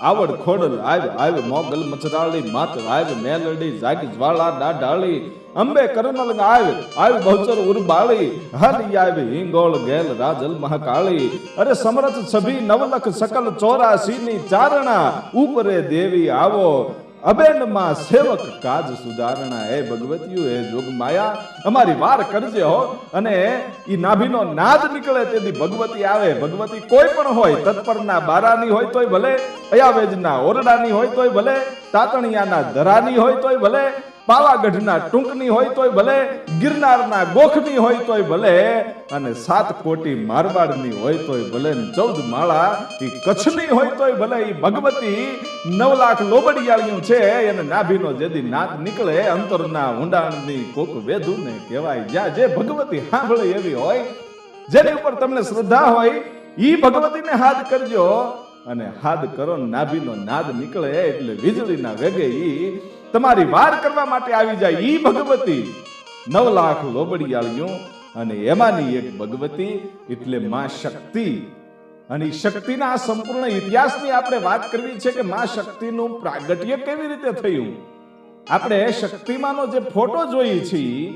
આવડ ખોડલ આવ આવ, મોગલ મચરાળી માત આવ, મેલડી જાગી જ્વાળા ડાઢાળી, અંબે કરનલ આવ આવ, બહુચર ઉરબાળી, હરી આવ, હિંગોળ, ગેલ, રાજલ, મહાકાળી, અરે સમરથ છભી નવલખ, સકલ ચોરાસી ની ચારણા, ઉપરે દેવી આવો અબેનમાં સેવક કાજ સુધારણા. હે ભગવતીઓ હે જોગ માયા અમારી વાર કરજે હો. અને ઈ નાભીનો નાદ નીકળે તેથી ભગવતી આવે. ભગવતી કોઈ પણ હોય, તત્પરના બારાની હોય તોય ભલે, અયાવેજના ઓરડાની હોય તોય ભલે, તાતણિયાના ધરાની હોય તોય ભલે પાવાગઢના ટૂંકની હોય તોય ભલે, ગિરનારના ગોખની હોય તોય ભલે, અને સાત કોટી મારવાડની હોય તોય ભલે ચૌદ માળા ઈ કચ્છની હોય તોય ભલે એ ભગવતી નવ લાખ લોબડિયાળીયું છે, એને નાભીનો જેદી નાદ નીકળે, અંતરના ઊંડાણની કોક વેધું ને કહેવાય. જ્યાં જે ભગવતી સાંભળે એવી હોય, જેની ઉપર તમને શ્રદ્ધા હોય, ઈ ભગવતીને હાથ કરજો. અને હાથ કરો નાભીનો નાદ નીકળે, એટલે વીજળીના વેગે ઈ તમારી વાર કરવા માટે આવી જાય ઈ ભગવતી. નવ લાખ લોબડિયાળીયું અને એમાંની એક ભગવતી એટલે માં શક્તિ. અને શક્તિના આ સંપૂર્ણ ઇતિહાસની આપણે વાત કરવી છે કે માં શક્તિનું પ્રાગટ્ય કેવી રીતે થયું? આપણે શક્તિમાનો જે ફોટો જોઈએ છીએ,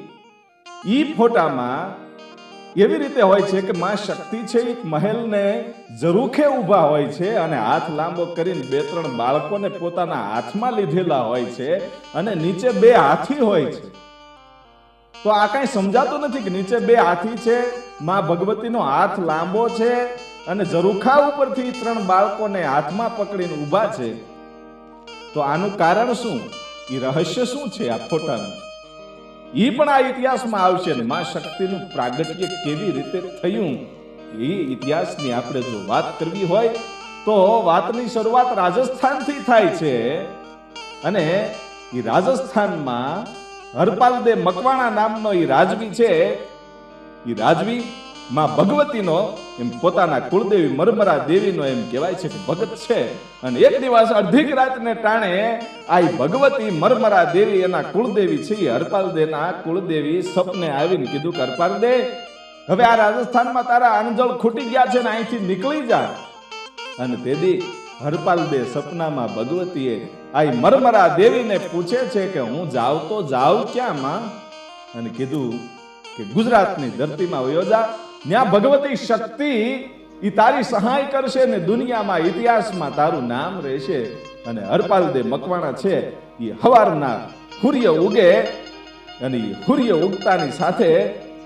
ઈ ફોટામાં એવી રીતે હોય છે કે માં શક્તિ છે, એક મહેલને જરૂખે ઊભા હોય છે અને હાથ લાંબો કરીને બે ત્રણ બાળકોને પોતાના હાથમાં લીધેલા હોય છે અને નીચે બે હાથી હોય છે. તો આ કાંઈ સમજાતું નથી કે નીચે બે હાથી છે, માં ભગવતીનો હાથ લાંબો છે અને ઝરૂખા ઉપરથી ત્રણ બાળકોને હાથમાં પકડીને ઊભા છે. તો આનું કારણ શું? એ રહસ્ય શું છે આ ફોટાનું? ઈ પણ આ ઇતિહાસમાં આવશે ને. માં શક્તિનું પ્રાગટ્ય કેવી રીતે થયું, એ ઇતિહાસની આપણે જો વાત કરવી હોય, તો વાતની શરૂઆત રાજસ્થાનથી થાય છે. અને એ રાજસ્થાનમાં હરપાલદે મકવાણા નામનો એ રાજવી છે. એ રાજવી માં ભગવતીનો એમ પોતાના કુળદેવી મરમરા દેવીનો એમ કહેવાય છે કે ભગત છે. અને એક દિવસ અડધીક રાતને ટાણે આ ભગવતી મરમરા દેવી એના કુળદેવી છે. હરપાલ દેના કુળદેવી સપને આવીને કીધું કે હરપાલદે, હવે આ રાજસ્થાનમાં તારા આંજળ ખૂટી ગયા છે ને અહીંથી નીકળી જા. અને તેદી હરપાલદે સપનામાં ભગવતીએ આ મરમરા દેવીને પૂછે છે કે હું જાઉં તો જાઉં ક્યાં માં? અને કીધું કે ગુજરાતની ધરતીમાં વયો જા. ત્યાં ભગવતી શક્તિ એ તારી સહાય કરશે ને દુનિયામાં ઇતિહાસમાં તારું નામ રહેશે. અને હરપાલદે મકવાણા છે એ હવારના સૂર્ય ઉગે અને સૂર્ય ઉગતાની સાથે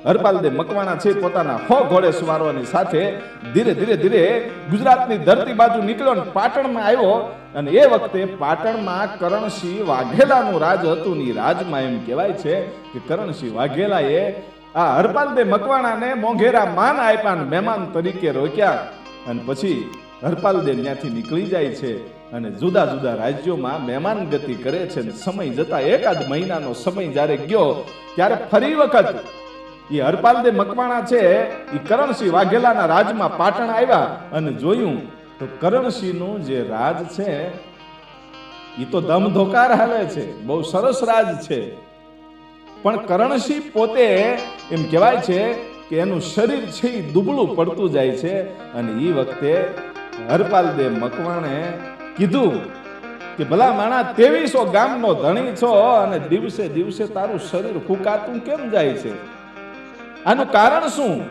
હરપાલદે મકવાણા છે પોતાના હો ઘોડે સુવારવાની સાથે ધીરે ધીરે ધીરે ગુજરાતની ધરતી બાજુ નીકળ્યો ને પાટણમાં આવ્યો. અને એ વખતે પાટણમાં કરણસિંહ વાઘેલાનું રાજ હતું ને રાજમાં એમ કહેવાય છે કે કરણસિંહ વાઘેલાએ આ હરપાલદે મકવાણાને મોંઘેરા માન આપ્યા મહેમાન તરીકે રોક્યા. અને પછી હરપાલદે ત્યાંથી નીકળી જાય છે અને જુદા જુદા રાજ્યોમાં મહેમાન ગતિ કરે છે અને સમય જતા એકાદ મહિનાનો સમય જ્યારે ગયો, ત્યારે ફરી વખત એ હરપાલદે મકવાણા છે એ કરણસિંહ વાઘેલાના રાજમાં પાટણ આવ્યા અને જોયું તો કરણસિંહનું જે રાજ છે એ તો ધમધોકાર હાલે છે, બહુ સરસ રાજ છે. પણ કરણસિંહ પોતે એમ કહેવાય છે કે એનું શરીર છે એ દુબળું પડતું જાય છે અને એ વખતે હરપાલદેવ મકવાણે કીધું કે ભલા માણા તેવીસો ગામનો ધણી છો અને દિવસે દિવસે તારું શરીર ફૂંકાતું કેમ જાય છે? આનું કારણ શું?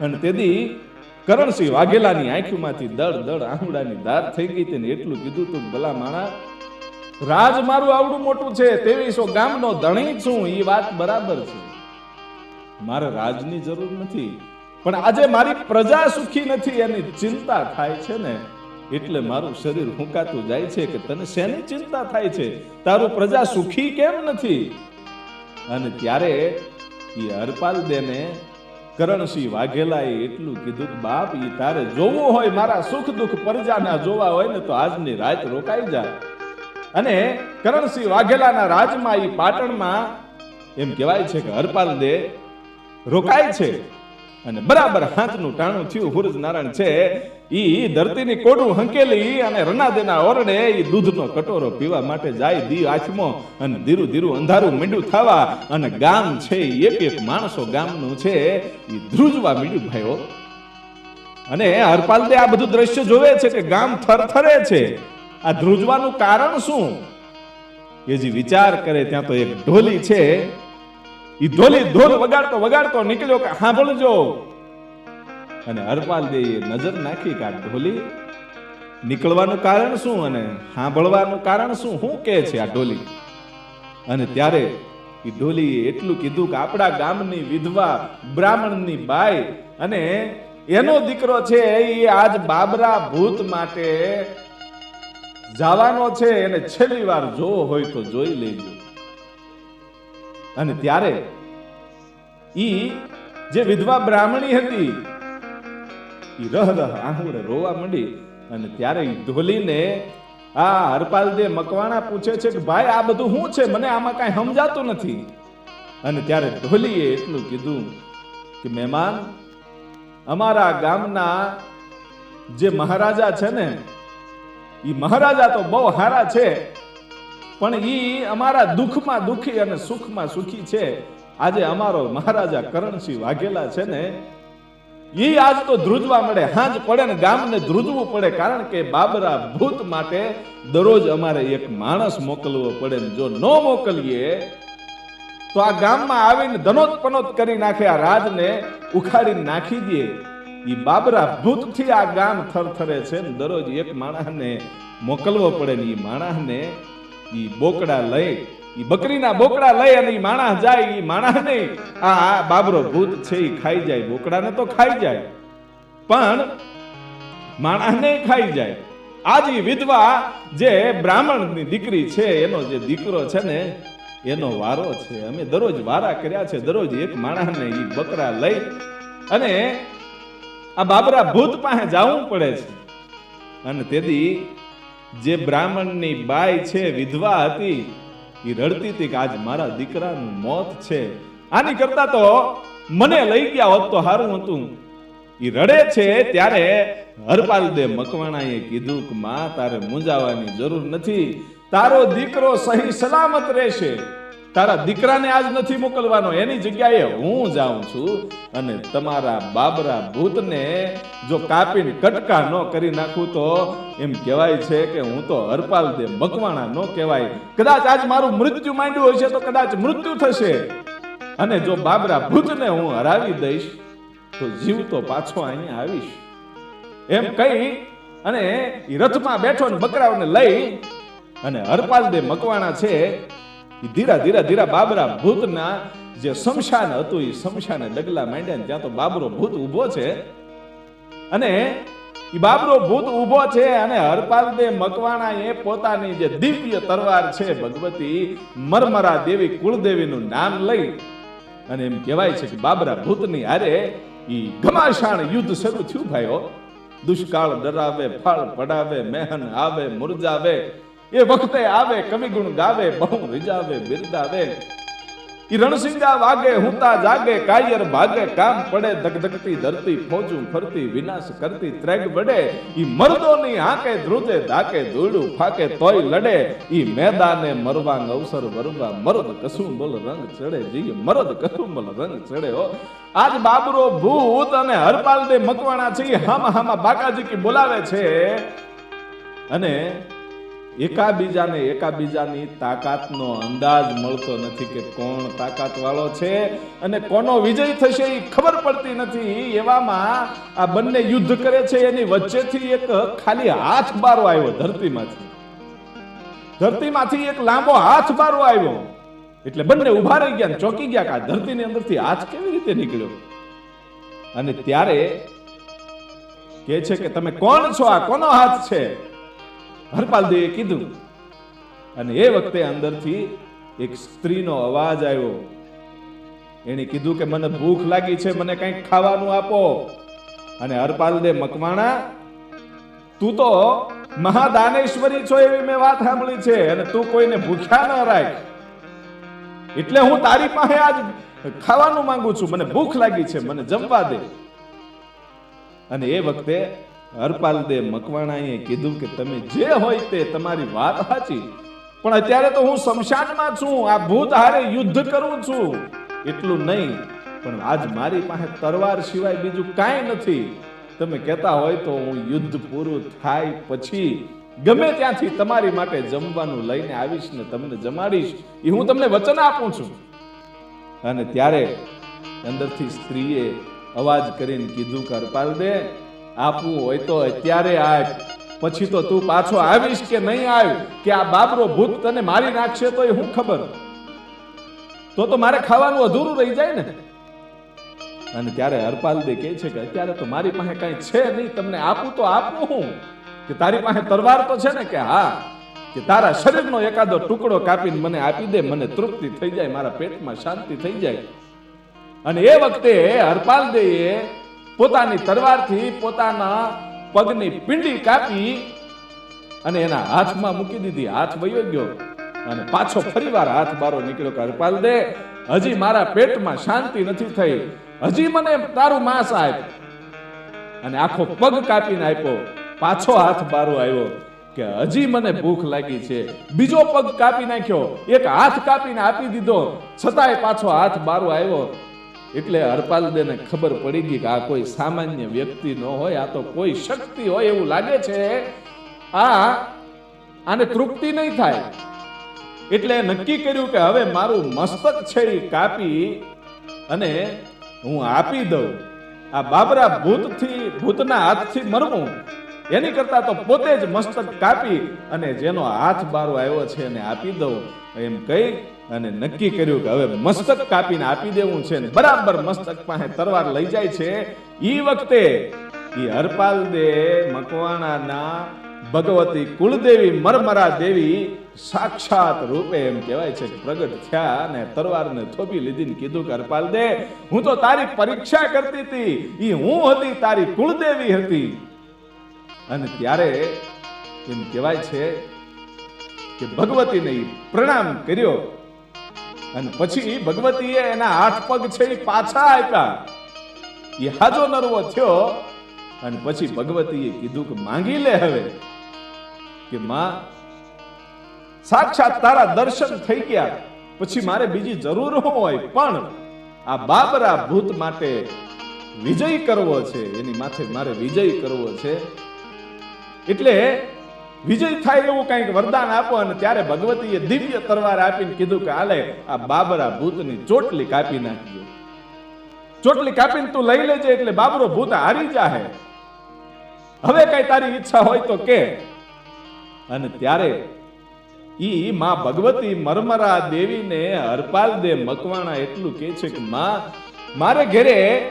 અને તેથી કરણસિંહ વાઘેલાની આંખમાંથી દળ દળ આંગળાની ધાર થઈ ગઈ તેને એટલું કીધું તું ભલા માણા, રાજ મારું આવડું મોટું છે તેવીસો ગામનો ધણી છું એ વાત બરાબર છે. મારે રાજની જરૂર નથી. પણ આજે મારી પ્રજા સુખી નથી, એની ચિંતા થાય છે ને, એટલે મારું શરીર હુંકાતું જાય છે કે તને શેની ચિંતા થાય છે? તારું પ્રજા સુખી કેમ નથી? અને ત્યારે એ હરપાલ દેને કરણસિંહ વાઘેલાએ એટલું કીધું બાપ એ તારે જોવું હોય, મારા સુખ દુઃખ પ્રજાના જોવા હોય ને, તો આજની રાત રોકાઈ જા. અને કરણસિંહ વાઘેલાના રાજમાં એ પાટણમાં એમ કહેવાય છે કે હરપાલ દે રોકાય છે. અને બરાબર હાથનું ટાણું થયું, હુરજ નારાયણ છે. ઈ ધરતીની કોડું હંકેલી અને રનાદેના ઓરડે ઈ દૂધનો કટોરો પીવા માટે જાય દી આચમો અને ધીરું ધીરું અંધારું મીંડું થવા અને ગામ છે એક એક માણસો ગામનું છે. ઈ ધ્રુજવા મીંડું ભાઈઓ. અને હરપાલદે આ બધું દ્રશ્ય જોવે છે કે ગામ થરથરે છે. આ ધ્રુજવાનું કારણ શું? એ જે વિચાર કરે ત્યાં તો એક ઢોલી છે. ઈ ઢોલી ઢોલ વગાડતો વગાડતો નીકળ્યો કે સાંભળજો. અને હરપાલ દે નજર નાખી કે ઢોલી નીકળવાનું કારણ શું અને સાંભળવાનું કારણ શું? શું કહે છે આ ઢોલી અને ત્યારે એ ઢોલીએ એટલું કીધું કે આપણા ગામની વિધવા બ્રાહ્મણની બાઈ અને એનો દીકરો છે એ આજ બાબરા ભૂત માટે જવાનો છે. એને છેલ્લી વાર જોવો હોય તો જોઈ લેજો. અને ત્યારે ઈ જે વિધવા બ્રાહ્મણી હતી, ઈ રહ રહ આહુડે રોવા માંડી અને ત્યારે ધોલીને આ હરપાલ દે મકવાણા પૂછે છે કે, ભાઈ, આ બધું શું છે? મને આમાં કાંઈ સમજાતું નથી. અને ત્યારે ઢોલીએ એટલું કીધું કે, મહેમાન, અમારા ગામના જે મહારાજા છે ને એ મહારાજા તો બહુ સારા છે પણ એ અમારા દુઃખમાં દુઃખી અને સુખમાં સુખી છે. આજે અમારો મહારાજા કરણસિંહ વાઘેલા છે ને એ આજ તો ધ્રુજવા મળે, હાજ પડે ને ગામને ધ્રુજવું પડે, કારણ કે બાબરા ભૂત માટે દરરોજ અમારે એક માણસ મોકલવો પડે ને જો ન મોકલીએ, તો આ ગામમાં આવીને ધનોત પનોત કરી નાખે, આ રાજને ઉખાડીને નાખી દે. એ બાબરા ભૂતથી આ ગામ થરથરે છે ને દરરોજ એક માણસને મોકલવો પડે ને એ માણસને ઈ બોકડા લઈ, ઈ બકરીના બોકડા લઈ અને ઈ માણસ જાય, ઈ માણસ નહીં. આ બાબરો ભૂત છે, ઈ ખાઈ જાય. બોકડાને તો ખાઈ જાય. પણ માણસને ખાઈ જાય. આજ વિધવા જે બ્રાહ્મણની દીકરી છે, એનો જે દીકરો છે ને, એનો વારો છે. અમે દરરોજ વારા કર્યા છે, દરરોજ એક માણસને ઈ બકરા લઈ અને આ બાબરા ભૂત પાસે જવું પડે છે. અને તેથી જે બ્રાહ્મણની બાઈ છે, વિધવા હતી એ રડતી હતી કે આજ મારા દીકરાનું મોત છે. આની કરતા તો મને લઈ ગયા હોત તો સારું હતું. એ રડે છે ત્યારે હરપાલ દે મકવાણાએ કીધું કે, માં, તારે મૂંઝાવાની જરૂર નથી. તારો દીકરો સહી સલામત રહેશે. તારા દીકરાને આજ નથી મોકલવાનો. એની જગ્યાએ હું જાઉં છું અને તમારા બાબરા ભૂતને જો કાપીને કટકા ન કરી નાખું તો એમ કહેવાય છે કે હું તો હરપાલ દે મકવાણા ન કહેવાય. કદાચ આજ મારું મૃત્યુ માંડ્યું હશે તો કદાચ મૃત્યુ થશે. અને જો બાબરા ભૂતને હું હરાવી દઈશ તો જીવ તો પાછો અહીંયા આવીશ. એમ કહી અને રથમાં બેઠો ને બકરાઓને લઈ અને હરપાલ દે મકવાણા છે ધીરા ધીરા ધીરા બાબરા ભૂતના જે શમશાન હતું એ શમશાને ડગલા માંડ્યા ત્યાં તો બાબરો ભૂત ઊભો છે. અને એ બાબરો ભૂત ઊભો છે અને હરપાલ દે મકવાણા એ પોતાની જે દિવ્ય તરવાર છે ભગવતી, મરમરા દેવી કુળદેવીનું નામ લઈ અને એમ કહેવાય છે કે બાબરા ભૂતની હારે ઈ ઘમાસાણ યુદ્ધ શરૂ થયું ભાઈઓ. દુષ્કાળ ડરાવે, ફળ પડાવે, મેહન આવે મુરજાવે એ વખતે આવે કવિ ગુણ ગાવે, બહુ રીજાવે બિરદાવે ઈ રણસિંગા વાગે, હુંતા જાગે, કાયર ભાગે, કામ પડે, ધગધગતી ધરતી, ફોજું ફરતી, વિનાશ કરતી, ત્રેગ વડે. ઈ મર્દોની હાકે, ધ્રુજે, ધાકે, ધૂળું ફાકે, તોય લડે. ઈ મેદાને મરવાંગ અવસર વરવા, મરદ કસુંબલ રંગ ચડે. જી, મરદ કસુંબલ રંગ ચડે હો. આજ બાબરો ભૂત અને હરપાલ દે મકવાણા છે. હામા હામા બાકાજી કી બોલાવે છે. અને એકાબીજાને એકાબીજાની તાકાતનો અંદાજ મળતો નથી કે કોણ તાકાત વાળો છે અને કોનો વિજય થશે એ ખબર પડતી નથી. એવામાં આ બંને યુદ્ધ કરે છે, એની વચ્ચેથી એક ખાલી હાથ બારો આવ્યો ધરતીમાંથી. ધરતીમાંથી એક લાંબો હાથ બારો આવ્યો. એટલે બંને ઊભા રહી ગયા ચોકી ગયા કે આ ધરતીની અંદરથી હાથ કેવી રીતે નીકળ્યો? અને ત્યારે કે છે કે તમે કોણ છો? આ કોનો હાથ છે? હરપાલદેવે કીધું. અને એ વખતે અંદરથી એક સ્ત્રીનો અવાજ આવ્યો. એણે કીધું કે, મને ભૂખ લાગી છે, મને કંઈક ખાવાનું આપો. અને હરપાલ દે મકવાણા, તું તો મહાદાનેશ્વરી છો એવી મેં વાત સાંભળી છે, અને તું કોઈને ભૂખ્યા ન રાખ. એટલે હું તારી પાસે આજ ખાવાનું માંગુ છું. મને ભૂખ લાગી છે, મને જમવા દે. અને એ વખતે હરપાલ દે મકવાણાએ કીધું કે તમે જે હોય તે તમારી વાત સાચી. પણ અત્યારે તો હું શમશાનમાં છું, આ ભૂત હારે યુદ્ધ કરું છું. એટલું નહીં, પણ આજ મારી પાસે તરવાર સિવાય બીજું કાંઈ નથી. તમે કહેતા હોય તો હું યુદ્ધ પૂરું થાય પછી ગમે ત્યાંથી તમારી માટે જમવાનું લઈને આવીશ ને તમને જમાડીશ, એ હું તમને વચન આપું છું. અને ત્યારે અંદરથી સ્ત્રીએ અવાજ કરીને કીધું કે હરપાલ દે આપવું હોય તો અત્યારે આપ. પછી તો તું પાછો આવીશ કે નહીં આવ કે આ બાબરો ભૂત તને મારી નાખશે તો એ હું ખબર? તો તો મારે ખાવાનું અધૂરું રહી જાય ને. અને ત્યારે હરપાલ દે કહે છે કે અત્યારે તો મારી પાસે કઈ છે નહીં, તમને આપું તો આપું હું. કે તારી પાસે તરવાર તો છે ને કે હા, કે તારા શરીરનો એકાદો ટુકડો કાપીને મને આપી દે, મને તૃપ્તિ થઈ જાય, મારા પેટમાં શાંતિ થઈ જાય. અને એ વખતે હરપાલ દેએ પોતાની તરવારથી પોતાના પગની પિંડી કાપી અને એના હાથમાં મૂકી દીધી. હાથ વયો ગયો અને પાછો ફરીવાર હાથ બારો નીકળ્યો કરપાલ દે, હજી મારા પેટમાં શાંતિ નથી થઈ. હજી મને તારું માંસ આપ. અને આખો પગ કાપીને આપ્યો. પાછો હાથ બારો આવ્યો કે, હજી મને ભૂખ લાગી છે. બીજો પગ કાપી નાખ્યો. એક હાથ કાપીને આપી દીધો. છતાંય પાછો હાથ બારો આવ્યો. એટલે હરપાલદેને ખબર પડી ગઈ કે આ કોઈ સામાન્ય વ્યક્તિ ન હોય, આ તો કોઈ શક્તિ હોય એવું લાગે છે. આ આને તૃપ્તિ નહીં થાય. એટલે નક્કી કર્યું કે હવે મારું મસ્તક છે એ કાપી અને હું આપી દઉં. આ બાબરા ભૂતથી, ભૂતના હાથથી મરવું. એની કરતા તો પોતે જ મસ્તક કાપી અને જેનો હાથ બારો આવ્યો છે એને આપી દઉં. એમ કહી અને નક્કી કર્યું કે હવે મસ્તક કાપીને આપી દેવું છે ને બરાબર મસ્તક પાસે તરવાર લઈ જાય છે. ઈ વખતે ઈ હરપાલ દે મકવાણાના ભગવતી કુળદેવી મરમરા દેવી સાક્ષાત રૂપે એમ કહેવાય છે કે પ્રગટ થયા અને તરવારને થોપી લીધી ને કીધું કે હરપાલ દે, હું તો તારી પરીક્ષા કરતી હતી. ઈ હું હતી, તારી કુળદેવી હતી. અને ત્યારે એમ કહેવાય છે કે ભગવતીને પ્રણામ કર્યો. અને પછી ભગવતીએ એના આઠ પગ છે પાછા આપ્યા. એ હાજો નરવો થયો અને પછી ભગવતીએ કીધું કે માંગી લે હવે કે માં, સાક્ષાત તારા દર્શન થઈ ગયા. પછી મારે બીજી જરૂર હોય પણ આ બાબરા ભૂત માટે વિજય કરવો છે. એની માથે મારે વિજય કરવો છે. એટલે વિજય થાય એવું કંઈક વરદાન આપો અને ત્યારે ભગવતીએ દિવ્ય તરવાર આપીને કીધું કે હાલે, આ બાબરા ભૂતની ચોટલી કાપી નાખજો. ચોટલી કાપીને તું લઈ લેજે એટલે બાબરો ભૂત હારી જાહે. હવે કઈ તારી ઈચ્છા હોય તો કે. અને ત્યારે ઈ માં ભગવતી મરમરા દેવીને હરપાલ દે મકવાણા એટલું કે છે કે, માં, મારે ઘરે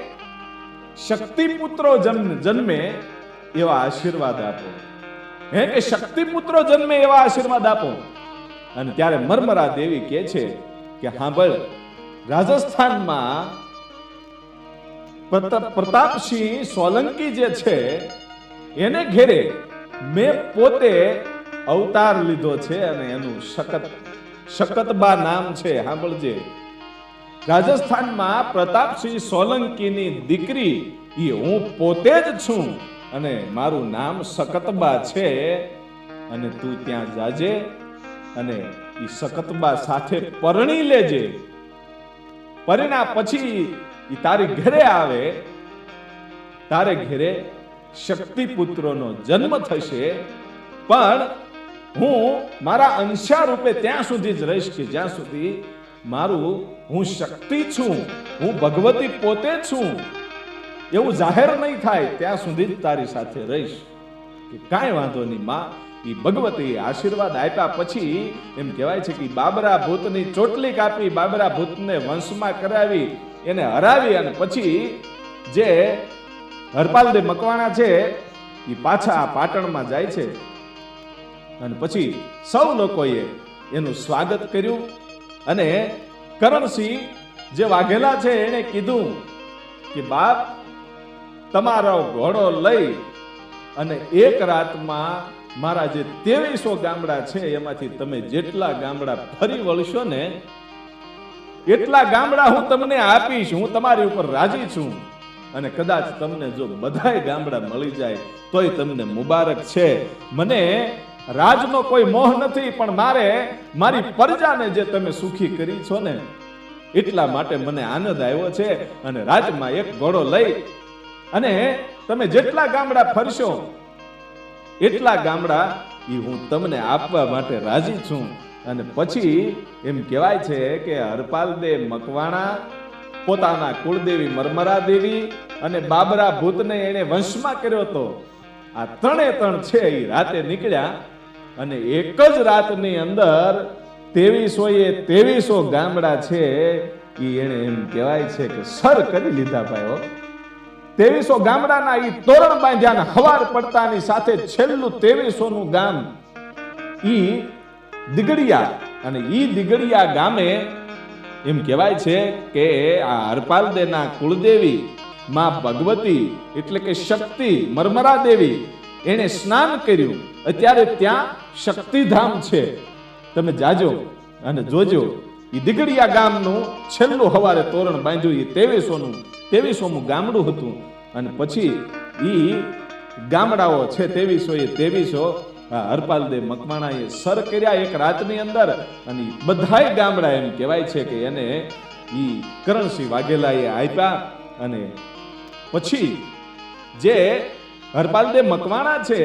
શક્તિ પુત્રો જન્મ, જન્મે એવા આશીર્વાદ આપો. હે કે શક્તિ પુત્રો જન્મે એવા આશીર્વાદ આપો. અને ત્યારે મરમરા દેવી કે છે કે સાંભળ રાજસ્થાનમાં પ્રતાપસિંહ સોલંકી જે છે, એને ઘેરે મેં પોતે અવતાર લીધો છે અને એનું શકત, શકતબા નામ છે. સાંભળજે રાજસ્થાનમાં પ્રતાપસિંહ સોલંકીની દીકરી એ હું પોતે જ છું. અને મારું નામ સકતબા છે અને તું ત્યાં જાજે અને એ સકતબા સાથે પરણી લેજે. પરિણા પછી એ તારી ઘરે આવે. તારે ઘરે શક્તિ પુત્રનો જન્મ થશે. પણ હું મારા અંશા રૂપે ત્યાં સુધી જ રહીશ કે જ્યાં સુધી મારું હું શક્તિ છું. હું ભગવતી પોતે છું. એવું જાહેર નહીં થાય, ત્યાં સુધી તારી સાથે રહીશ. કે કાંઈ વાંધો નહીં, માં એ ભગવતી આશીર્વાદ આપ્યા પછી એમ કહેવાય છે કે બાબરા ભૂતની ચોટલી કાપી, બાબરા ભૂતને વંશમાં કરાવી, એને હરાવી અને પછી જે હરપાલદેવ મકવાણા છે એ પાછા આ પાટણમાં જાય છે. અને પછી સૌ લોકોએ એનું સ્વાગત કર્યું અને કરણસિંહ જે વાઘેલા છે એને કીધું કે, બાપ તમારો ઘોડો લઈ અને એક રાતમાં મારા જે ત્રેવીસો ગામડા છે, એમાંથી તમે જેટલા ગામડા ફરી વળશો ને, એટલા ગામડા હું તમને આપીશ, હું તમારી ઉપર રાજી છું. અને કદાચ તમને જો બધાય ગામડા મળી જાય, તોય તમને મુબારક છે. મને રાજનો કોઈ મોહ નથી, પણ મારે મારી પ્રજાને જે તમે સુખી કરી છો ને, એટલા માટે મને આનંદ આવ્યો છે. અને રાજમાં એક ઘોડો લઈ અને તમે જેટલા ગામડા ફરશો, એટલા ગામડા એ હું તમને આપવા માટે રાજી છું. અને પછી એમ કહેવાય છે કે હરપાલ દે મકવાણા, પોતાના કુળદેવી મરમરા દેવી અને બાબરા ભૂતને એણે વંશમાં કર્યો હતો. આ ત્રણે ત્રણ છે એ રાતે નીકળ્યા અને એક જ રાતની અંદર તેવીસો એ તેવીસો ગામડા છે એ એણે એમ કહેવાય છે કે સર કરી લીધા ભાઈઓ તેવીસો ગામડાના ઈ તોરણ બાંધ્યા હવાર પડતાની સાથે છેલ્લું તેવીસો નું ગામ ઈ દિગડિયા અને ઈ દિગડિયા ગામે એમ કહેવાય છે કે આ હરપાલદેના કુળદેવી માં ભગવતી એટલે કે શક્તિ મરમરા દેવી એને સ્નાન કર્યું. અત્યારે ત્યાં શક્તિધામ છે. તમે જાજો અને જોજો. ઈ દિગડિયા ગામનું છેલ્લું હવારે તોરણ બાંધ્યું એ તેવીસોનું, તેવીસોમું ગામડું હતું. અને પછી એ ગામડાઓ છે તેવીસો એ તેવીસો હરપાલદે મકવાણાએ સર કર્યા એક રાતની અંદર. અને બધાય ગામડા એમ કહેવાય છે કે એને એ કરણસિંહ વાઘેલાએ આપ્યા. અને પછી જે હરપાલદે મકવાણા છે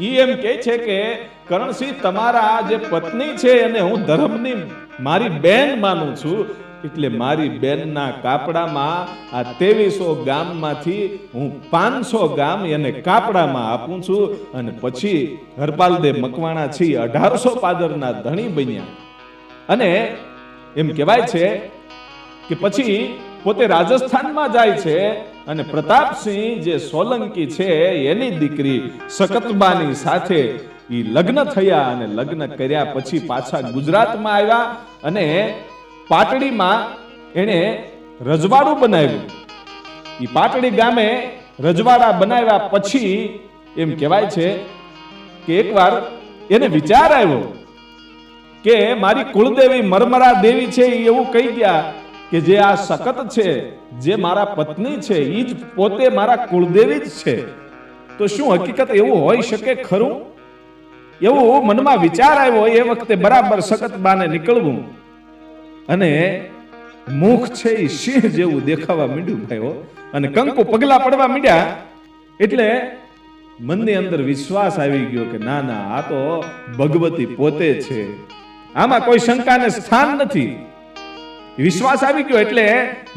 એ એમ કહે છે કે કરણસિંહ, તમારા જે પત્ની છે એને હું ધર્મની મારી બેન માનું છું. એટલે મારી બેનના કાપડામાં આ તેવીસો ગામમાંથી હું પાંચસો ગામ એને કાપડામાં આપું છું અને પછી હરપાલદે મકવાણા છી અઢારસો પાદરના ધણી બન્યા. અને એમ કહેવાય છે કે પછી પોતે રાજસ્થાનમાં જાય છે અને પ્રતાપસિંહ જે સોલંકી છે એની દીકરી શકતબાની સાથે ઈ લગ્ન થયા અને લગ્ન કર્યા પછી પાછા ગુજરાતમાં આવ્યા અને પાટડીમાં એણે રજવાડું બનાવ્યું. એ પાટડી ગામે રજવાડા બનાવ્યા પછી એમ કહેવાય છે કે એકવાર એને વિચાર આવ્યો કે મારી કુળદેવી મરમરા દેવી છે એ એવું કહી ગયા કે જે આ સખત છે, જે મારા પત્ની છે એ જ પોતે મારા કુળદેવી જ છે. તો શું હકીકત એવું હોઈ શકે ખરું? એવું મનમાં વિચાર આવ્યો, એ વખતે બરાબર સખત બાને નીકળવું. અને મુખ છે એ સિંહ જેવું દેખાવા માંડ્યું ભાઈઓ અને કંકુ પગલા પડવા માંડ્યા, એટલે મનની અંદર વિશ્વાસ આવી ગયો કે ના ના, આ તો ભગવતી પોતે છે. આમાં કોઈ શંકાને સ્થાન નથી. વિશ્વાસ આવી ગયો એટલે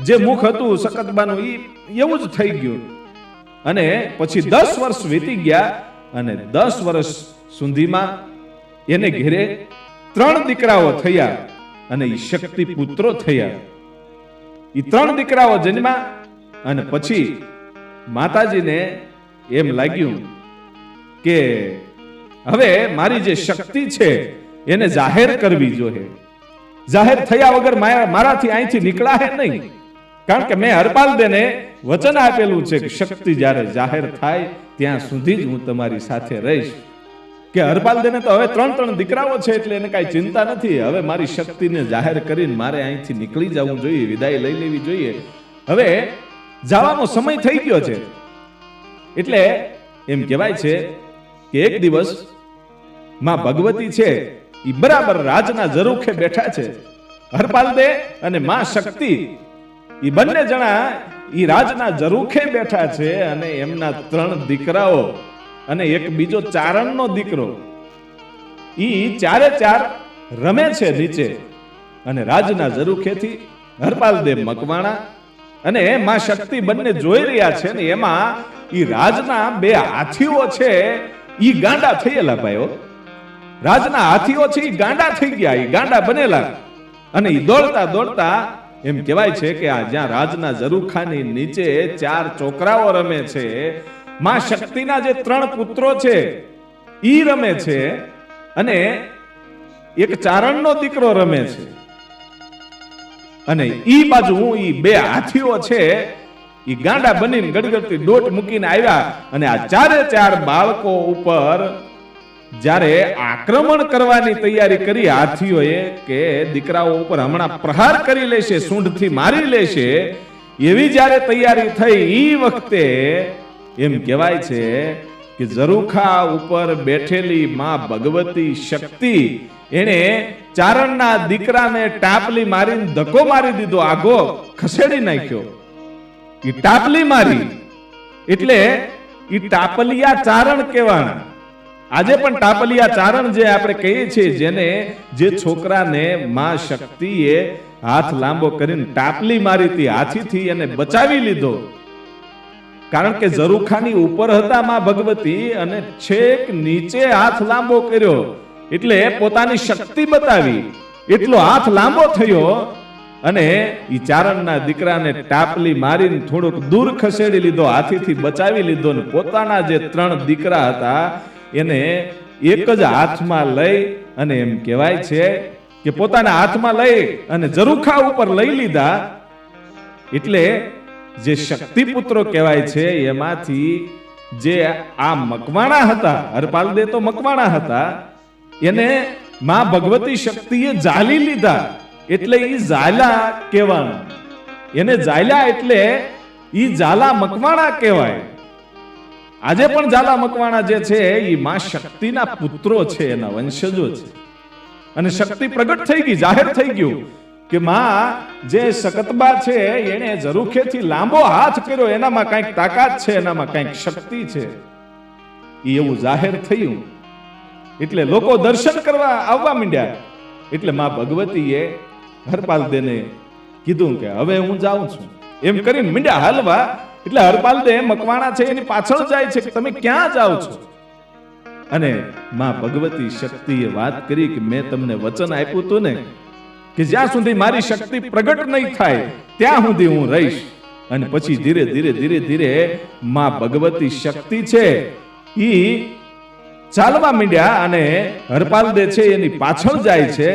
જે મુખ હતું સખતબાનું એ એવું જ થઈ ગયું. અને પછી દસ વર્ષ વીતી ગયા અને દસ વર્ષ સુધીમાં એને ઘેરે ત્રણ દીકરાઓ થયા અને એ શક્તિ પુત્રો થયા. એ ત્રણ દીકરાઓ જન્મા અને પછી માતાજીને એમ લાગ્યું કે હવે મારી જે શક્તિ છે એને જાહેર કરવી જોઈએ. જાહેર થયા વગર મારા- મારાથી અહીંથી નીકળાશે નહીં. કારણ કે મેં હરપાલદેને વચન આપેલું છે કે શક્તિ જ્યારે જાહેર થાય ત્યાં સુધી જ હું તમારી સાથે રહીશ. કે હરપાલદેને તો હવે ત્રણ ત્રણ દીકરાઓ છે એટલે એને કાંઈ ચિંતા નથી. હવે મારી શક્તિને જાહેર કરીને મારે અહીંથી નીકળી જવું જોઈએ, વિદાય લઈ લેવી જોઈએ. હવે જવાનો સમય થઈ ગયો છે. એટલે એમ કહેવાય છે કે એક દિવસમાં ભગવતી છે એ બરાબર રાજના જરૂખે બેઠા છે. હરપાલદે અને માં શક્તિ એ બંને જણા એ રાજના જરૂખે બેઠા છે અને એમના ત્રણ દીકરાઓ અને એક બીજો ચારણનો દીકરો. ઈ ચારે ચાર રમે છે નીચે અને રાજના જરૂખેથી હરપાલદેવ મકવાણા અને માં શક્તિ બંને જોઈ રહ્યા છે ને એમાં ઈ રાજના બે હાથીઓ છે, ઈ ગાંડા થયેલા ભાઈઓ. રાજના હાથીઓ છે, ઈ ગાંડા થઈ ગયા, ઈ ગાંડા બનેલા. અને ઈ દોડતા દોડતા એમ કહેવાય છે કે આ જ્યાં રાજના ઝરૂખાની નીચે ચાર છોકરાઓ રમે છે. માં શક્તિના જે ત્રણ પુત્રો છે ઈ રમે છે અને એક ચારણનો દીકરો રમે છે. અને ઈ બાજુ હું ઈ બે હાથીઓ છે. ઈ ગાંડા બનીને ગડગડતી દોટ મૂકીને આવ્યા અને આ ચારે ચાર બાળકો ઉપર જ્યારે આક્રમણ કરવાની તૈયારી કરી હાથીઓએ કે દીકરાઓ ઉપર હમણાં પ્રહાર કરી લેશે, સૂંઢથી મારી લેશે, એવી જ્યારે તૈયારી થઈ એ વખતે એમ કહેવાય છે કે ઝરૂખા ઉપર બેઠેલી માં ભગવતી શક્તિ, એણે ચારણના દીકરાને ટાપલી મારીને ધક્કો મારી દીધો આગો ખસેડી નાખ્યો. એ ટાપલી મારી, એટલે ઈ ટાપલિયા ચારણ કહેવાના. આજે પણ ટાપલિયા ચારણ જે આપણે કહીએ છીએ, જેને જે છોકરાને માં શક્તિએ હાથ લાંબો કરીને ટાપલી મારી હતી, હાથીથી એને બચાવી લીધો. કારણ કે ઝરૂખાની ઉપર હતા માં ભગવતી અને છેક નીચે હાથ લાંબો કર્યો. એટલે પોતાની શક્તિ બતાવી. એટલો હાથ લાંબો થયો અને ઈ ચારણના દીકરાને ટાપલી મારીને થોડુંક દૂર ખસેડી લીધો, હાથીથી બચાવી લીધો ને પોતાના જે ત્રણ દીકરા હતા એને એક જ હાથમાં લઈ અને એમ કહેવાય છે કે પોતાના હાથમાં લઈ અને જરૂખા ઉપર લઈ લીધા. એટલે જે શક્તિપુત્રો કહેવાય છે એમાંથી જે આ મકવાણા હતા હરપાલ દે તો મકવાણા હતા, એને માં ભગવતી શક્તિએ જાલી લીધા. એટલે એ ઝાલા કહેવાનું. એને ઝાલ્યા એટલે ઈ ઝાલા મકવાણા કહેવાય. આજે પણ ઝાલા મકવાણા જે છે એ માં શક્તિના પુત્રો છે, એના વંશજો છે. અને શક્તિ પ્રગટ થઈ ગઈ, જાહેર થઈ ગયું કે માં જે શકતબા છે એને જરૂખેથી લાંબો હાથ કર્યો, એનામાં કંઈક તાકાત છે, એનામાં કંઈક શક્તિ છે. એવું જાહેર થયું. એટલે લોકો દર્શન કરવા આવવા માંડ્યા. એટલે માં ભગવતીએ હરપાલ દેને કીધું કે હવે હું જાઉં છું. એમ કરીને મીંડા હાલવા એટલે હરપાલ દે મકવાણા છે, એની પાછળ જાય છે કે તમે ક્યાં જાઓ છો? અને માં ભગવતી શક્તિએ વાત કરી કે મેં તમને વચન આપ્યું હતું ને, કે જ્યાં સુધી મારી શક્તિ પ્રગટ નહીં થાય, ત્યાં સુધી હું રહીશ. અને પછી ધીરે ધીરે ધીરે ધીરે માં ભગવતી શક્તિ છે, ઈ ચાલવા માંડ્યા અને હરપાલ દે છે, એની પાછળ જાય છે.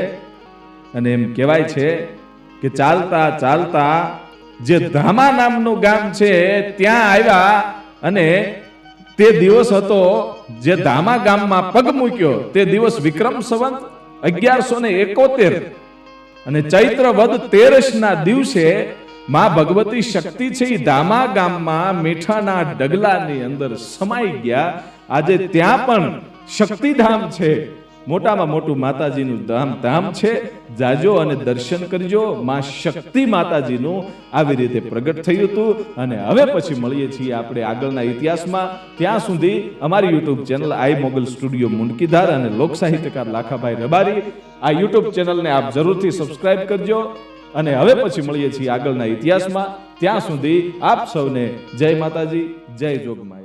અને એમ કહેવાય છે કે ચાલતા ચાલતા જે ધામા નામનું ગામ છે, ત્યાં આવ્યા અને તે દિવસ હતો જે ધામા ગામમાં પગ મૂક્યો. તે દિવસ વિક્રમ સંવંત અગિયારસો ને એકોતેર. અને ચૈત્ર વદ તેરસ ના દિવસે માં ભગવતી શક્તિ છે એ ધામા ગામમાં મીઠાના ડગલાની અંદર સમાઈ ગયા. આજે ત્યાં પણ શક્તિધામ છે. મોટામાં મોટું માતાજીનું ધામ ધામ છે. જાજો અને દર્શન કરજો. માં શક્તિ માતાજીનું આવી રીતે પ્રગટ થયું હતું. અને હવે પછી મળીએ છીએ આપણે આગળના ઇતિહાસમાં. ત્યાં સુધી અમારી YouTube channel Aai Mogal studio Mundkidhar અને લોક સાહિત્યકાર લાખાભાઈ રબારી. આ યુટ્યુબ ચેનલને આપ જરૂરથી સબસ્ક્રાઇબ કરજો. અને હવે પછી મળીએ છીએ આગળના ઇતિહાસમાં. ત્યાં સુધી આપ સૌને જય માતાજી, જય જોગમાયા